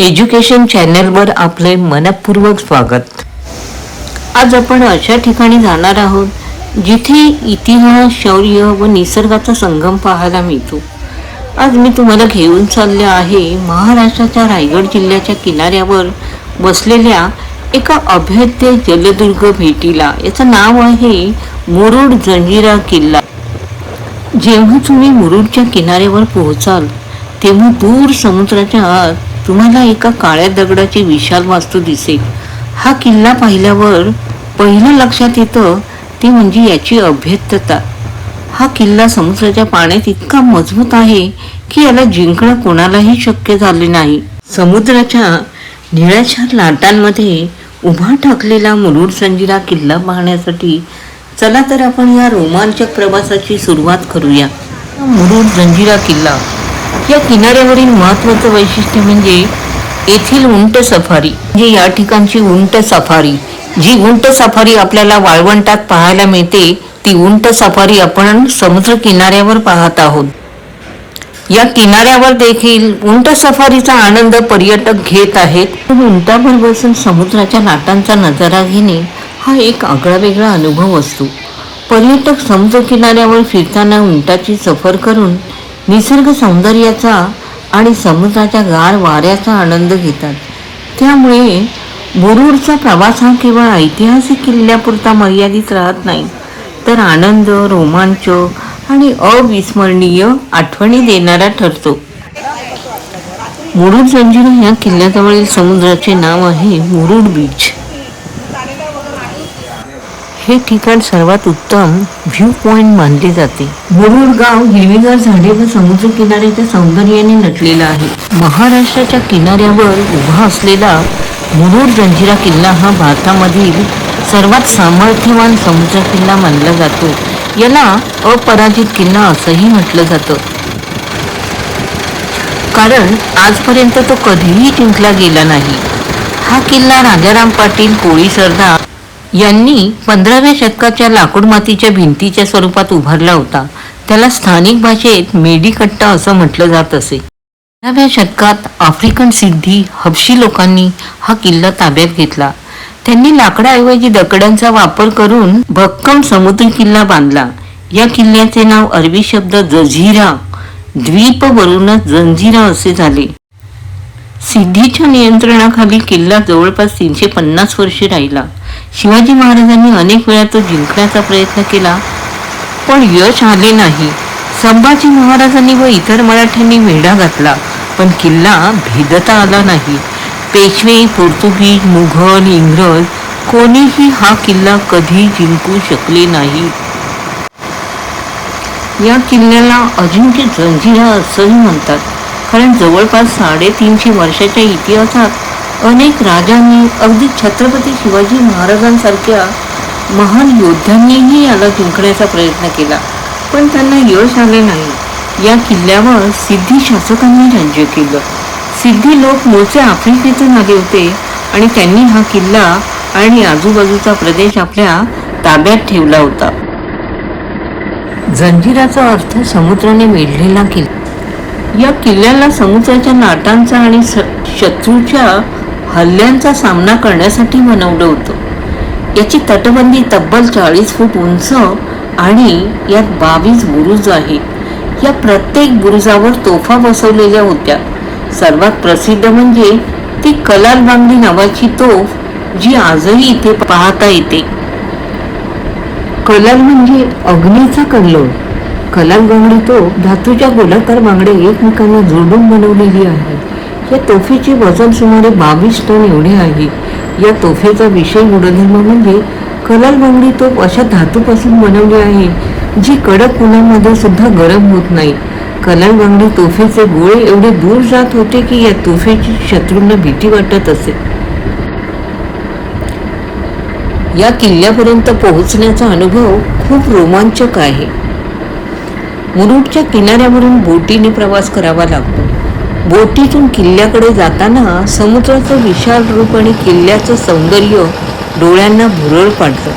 Education चॅनलवर आपले मनपूर्वक स्वागत. आज आपण अशा ठिकाणी जाणार आहोत जिथे इतिहास शौर्य व निसर्गाचा संगम पाहायला मिळतो. आज मी तुम्हाला घेऊन चालले आहे महाराष्ट्राच्या रायगड जिल्ह्याच्या किनाऱ्यावर बसलेल्या एका अभेद्य जलदुर्ग भेटीला. याचं नाव आहे मुरुड जंजिरा किल्ला. जेव्हा तुम्ही मुरुडच्या किनाऱ्यावर पोहोचाल तेव्हा दूर समुद्राच्या आत तुम्हाला एका काळ्या दगडाची विशाल वास्तू दिसेल. हा किल्ला पाहिल्यावर पहिलं लक्षात येतं ते म्हणजे याची अभेद्यता. हा किल्ला समुद्राच्या पाण्यात इतका मजबूत आहे की याला जिंकणं कोणालाही शक्य झाले नाही. समुद्राच्या निळ्याशार लाटांमध्ये उभा ठाकलेला मुरुड संजिरा किल्ला पाहण्यासाठी चला तर आपण या रोमांचक प्रवासाची सुरुवात करूया. मुरुड जंजिरा किल्ला या किनाऱ्यावरील महत्वाचं वैशिष्ट्य म्हणजे येथील उंट सफारी. म्हणजे या ठिकाणची उंट सफारी. जी उंट सफारी आपल्याला वाळवंटात पाहायला मिळते ती उंट सफारी आपण समुद्र किनाऱ्यावर पाहत आहोत. या किनाऱ्यावर देखील उंट सफारीचा आनंद पर्यटक घेत आहेत. उंटावर बसून समुद्राच्या लाटांचा नजारा घेणे हा एक आगळा वेगळा अनुभव असतो. पर्यटक समुद्र किनाऱ्यावर फिरताना उंटाची सफर करून निसर्ग सौंदर्याचा आणि समुद्राच्या गार वाऱ्याचा आनंद घेतात. त्यामुळे मुरुडचा प्रवास हा केवळ ऐतिहासिक किल्ल्यापुरता मर्यादित राहत नाही तर आनंद रोमांच आणि अविस्मरणीय आठवणी देणारा ठरतो. मुरुड जंजिरा ह्या किल्ल्याजवळील समुद्राचे नाव आहे मुरुड बीच. हे ठिकाण सर्वात उत्तम व्ह्यू पॉइंट मानले जाते. मुरुड गाव हिरवीगार झाडे व समुद्र किनाऱ्याच्या सौंदर्याने नटलेला आहे. महाराष्ट्राच्या किनाऱ्यावर उभा असलेला मुरुड जंजिरा किल्ला हा भारतामधील सर्वात सामर्थ्यवान समुद्र किल्ला मानला जातो. याला अपराजित किल्ला असंही म्हटलं जातं. कारण आजपर्यंत तो कधीही जिंकला गेला नाही. हा किल्ला राजाराम पाटील कोळी सरदार यांनी पंधराव्या शतकाच्या लाकूड मातीच्या भिंतीच्या स्वरूपात उभारला होता. त्याला स्थानिक भाषेत मेडीकट्टा असं म्हटलं जात असे. पंधराव्या शतकात आफ्रिकन सिद्धी हबशी लोकांनी हा किल्ला ताब्यात घेतला. त्यांनी लाकडाऐवजी दगडांचा वापर करून भक्कम समुद्री किल्ला बांधला. या किल्ल्याचे नाव अरबी शब्द जझीरा द्वीप वरूनच जंजिरा असे झाले. सिद्धीच्या नियंत्रणाखाली किल्ला जवळपास तीनशे पन्नास वर्षे राहिला. शिवाजी महाराजांनी अनेक वेळा तो जिंकण्याचा प्रयत्न केला पण यश आले नाही. संभाजी महाराजांनी व इतर मराठ्यांनी वेढा घातला पण किल्ला भेदता आला नाही. पेशवे पोर्तुगीज मुघल इंग्रज कोणीही हा किल्ला कधी जिंकू शकले नाही. या किल्ल्याला अजिंक्य जंजिरा असंही म्हणतात कारण जवळपास साडेतीनशे वर्षाच्या इतिहासात अनेक राजांनी अगदी छत्रपती शिवाजी महाराजांसारख्या महान योद्ध्यांनीही याला जिंकण्याचा प्रयत्न केला. पण त्यांना यश आले नाही. या किल्ल्यावर सिद्धी शासकांनी राज्य केलं. सिद्धी लोक मूळचे आफ्रिकेतून आले होते आणि त्यांनी हा किल्ला आणि आजूबाजूचा प्रदेश आपल्या ताब्यात ठेवला होता. जंजिराचा अर्थ समुद्राने वेढलेला किल्ला. या किल्ल्याला समुद्राच्या नाटांचा आणि शत्रूच्या हल्ल्यांचा सामना करण्यासाठी बनवलं होतं. याची तटबंदी तब्बल चाळीस फूट उंच आणि यात बावीस बुरुज आहेत. या प्रत्येक बुरुजावर तोफा बसवलेल्या होत्या. सर्वात प्रसिद्ध म्हणजे ती कलाल बांगडी नावाची तोफ जी आजही इथे पाहता येते. कलाल म्हणजे अग्नीचा कल्लोळ. कलाल बांगडी तो धातूच्या गोलाकार बांगड्या एकमेकांना जोडून बनवलेली आहे. या तोफेचे वजन सुमारे बावीस टन एवढे आहे. या तोफेचा विषय गुणधर्म म्हणजे कलाल बांगडी तोफ अशा धातूपासून बनवली आहे जी कडक उन्हामध्ये सुद्धा गरम होत नाही. कलाल बांगडी तोफेचे गोळे एवढे दूर जात होते की या तोफेची शत्रूंना भीती वाटत असे. या किल्ल्यापर्यंत पोहोचण्याचा अनुभव खूप रोमांचक आहे. मुरुडच्या किनाऱ्यावरून बोटीने प्रवास करावा लागतो. बोटीतून किल्ल्याकडे जाताना समुद्राचं विशाल रूप आणि किल्ल्याचं सौंदर्य डोळ्यांना भुरळ पाडतं.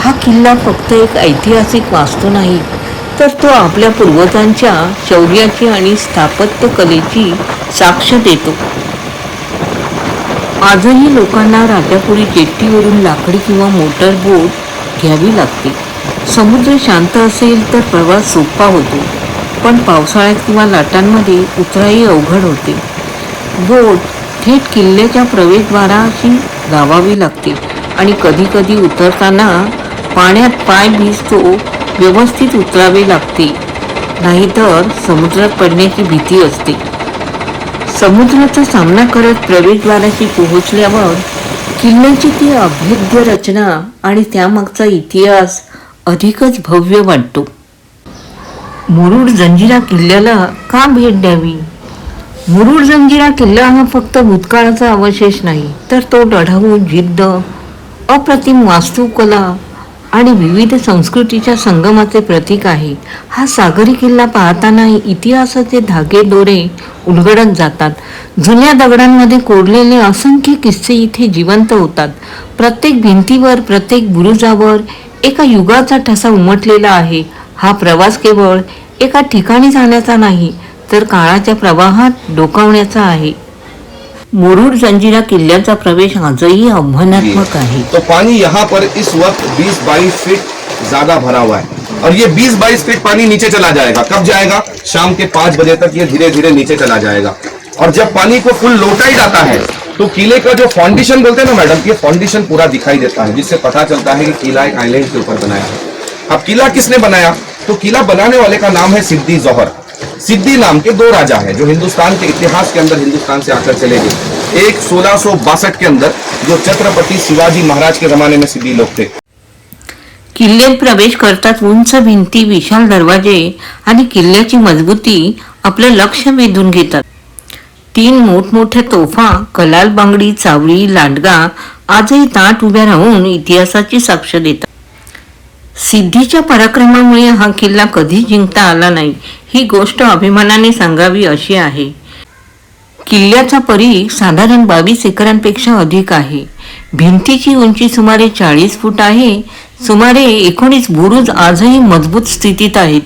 हा किल्ला फक्त एक ऐतिहासिक वास्तू नाही तर तो आपल्या पूर्वजांच्या शौर्याची आणि स्थापत्यकलेची साक्ष देतो. आजही लोकांना राजापुरी जेट्टीवरून लाकडी किंवा मोटर बोट घ्यावी लागते. समुद्र शांत असेल तर प्रवास सोपा होतो. पण पावसाळ्यात किंवा लाटांमध्ये उतराही अवघड होते. बोट थेट किल्ल्याच्या प्रवेशद्वाराशी धावावी लागते आणि कधीकधी उतरताना पाण्यात पाय भिजतो व्यवस्थित उतरावे लागते. नाहीतर समुद्रात पडण्याची भीती असते. समुद्राचा सामना करत प्रवेशद्वाराशी पोहोचल्यावर किल्ल्याची ती अभेद्य रचना आणि त्यामागचा इतिहास अधिकच भव्य वाटतो. मुरुड जंजिरा किल्ल्याला का भेट द्यावी? मुरुड जंजिरा किल्ला हा फक्त भूतकाळाचा अवशेष नाही तर तो लढाऊ जिद्द अप्रतिम वास्तुकला आणि विविध संस्कृतीच्या संगमाचे प्रतीक आहे. हा सागरी किल्ला पाहताना इतिहासाचे धागे दोरे उलगडत जातात. जुन्या दगडांमध्ये कोरलेले असंख्य किस्से इथे जिवंत होतात. प्रत्येक भिंतीवर प्रत्येक बुरुजावर एका युगाचा ठसा उमटलेला आहे. हा प्रवास केवळ एका ठिकाणी जाण्याचा नाही तर काळाच्या प्रवाहात डोकावण्याचा आहे. मुरुड जंजिरा किल्ल्याचा प्रवेश आजही आव्हानात्मक आहे. तो पानी यहाँ पर इस वक्त 20-22 फीट ज्यादा भरा हुआ है। और ये 20-22 फीट पानी नीचे चला जाएगा। कब जाएगा? शाम के पांच बजे तक ये धीरे धीरे नीचे चला जाएगा। और जब पानी को फुल लौटा ही जाता है तो किले का जो फाउंडेशन बोलते हैं ना मैडम ये फाउंडेशन पूरा दिखाई देता है जिससे पता चलता है कि किला एक आइलैंड के ऊपर बनाया है। अब किला किसने बनाया? तो किला बनाने वाले का नाम है सिद्दी जौहर। सिद्दी नाम के दो राजा हैं जो हिंदुस्तान के इतिहास के अंदर हिंदुस्तान से आकर चले गए। एक सोलह के अंदर जो छत्रपति शिवाजी महाराज के जमाने में सिद्दी लोग थे। किल्ल्यात प्रवेश करताच उंच भिंती विशाल दरवाजे आणि किल्ल्याची मजबूती आपलं लक्ष वेधून घेतात. तीन मोठमोठ्या तोफा कलाल बांगडी चावडी लांडगा आजही ताट उभ्या राहून इतिहासाची साक्ष देतात. सिद्धीच्या पराक्रमामुळे हा किल्ला कधी जिंकता आला नाही ही गोष्ट अभिमानाने सांगावी अशी आहे. किल्ल्याचा परी साधारण बावीस एकरांपेक्षा अधिक आहे. भिंतीची उंची सुमारे चाळीस फूट आहे. सुमारे एकोणीस बुरुज आजही मजबूत स्थितीत आहेत.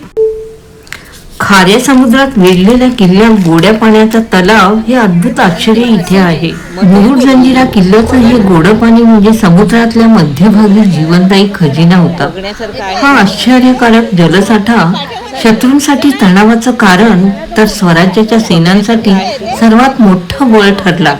खाऱ्या समुद्रात वेढलेल्या किल्ल्या गोड्या पाण्याचा तलाव हे अद्भुत आश्चर्य इथे आहे. मुरुड जंजिरा किल्ल्याचं हे गोडं पाणी म्हणजे समुद्रातल्या मध्यभागी जीवनदायी खजिना होता. हा आश्चर्यकारक जलसाठा शत्रूंसाठी तणावाचं कारण तर स्वराज्याच्या सेनांसाठी सर्वात मोठं बळ ठरला.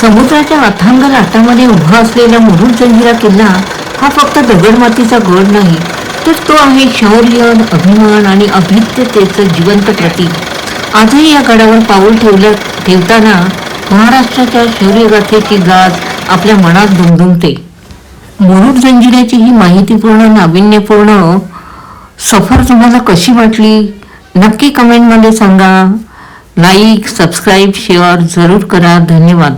समुद्राच्या अथांग लाटामध्ये उभा असलेला मुरुड जंजिरा किल्ला हा फक्त दगडमातीचा गड नाही तर तो आहे शौर्य अभिमान आणि अभेद्यतेचं जिवंत प्रतीक. आजही या गडावर पाऊल ठेवलं ठेवताना महाराष्ट्राच्या शौर्यगाथेची गाज आपल्या मनात दुमदुमते. मुरुड जंजिऱ्याची ही माहितीपूर्ण नाविन्यपूर्ण सफर तुम्हाला कशी वाटली? नक्की कमेंटमध्ये सांगा. लाईक सबस्क्राईब शेअर जरूर करा. धन्यवाद.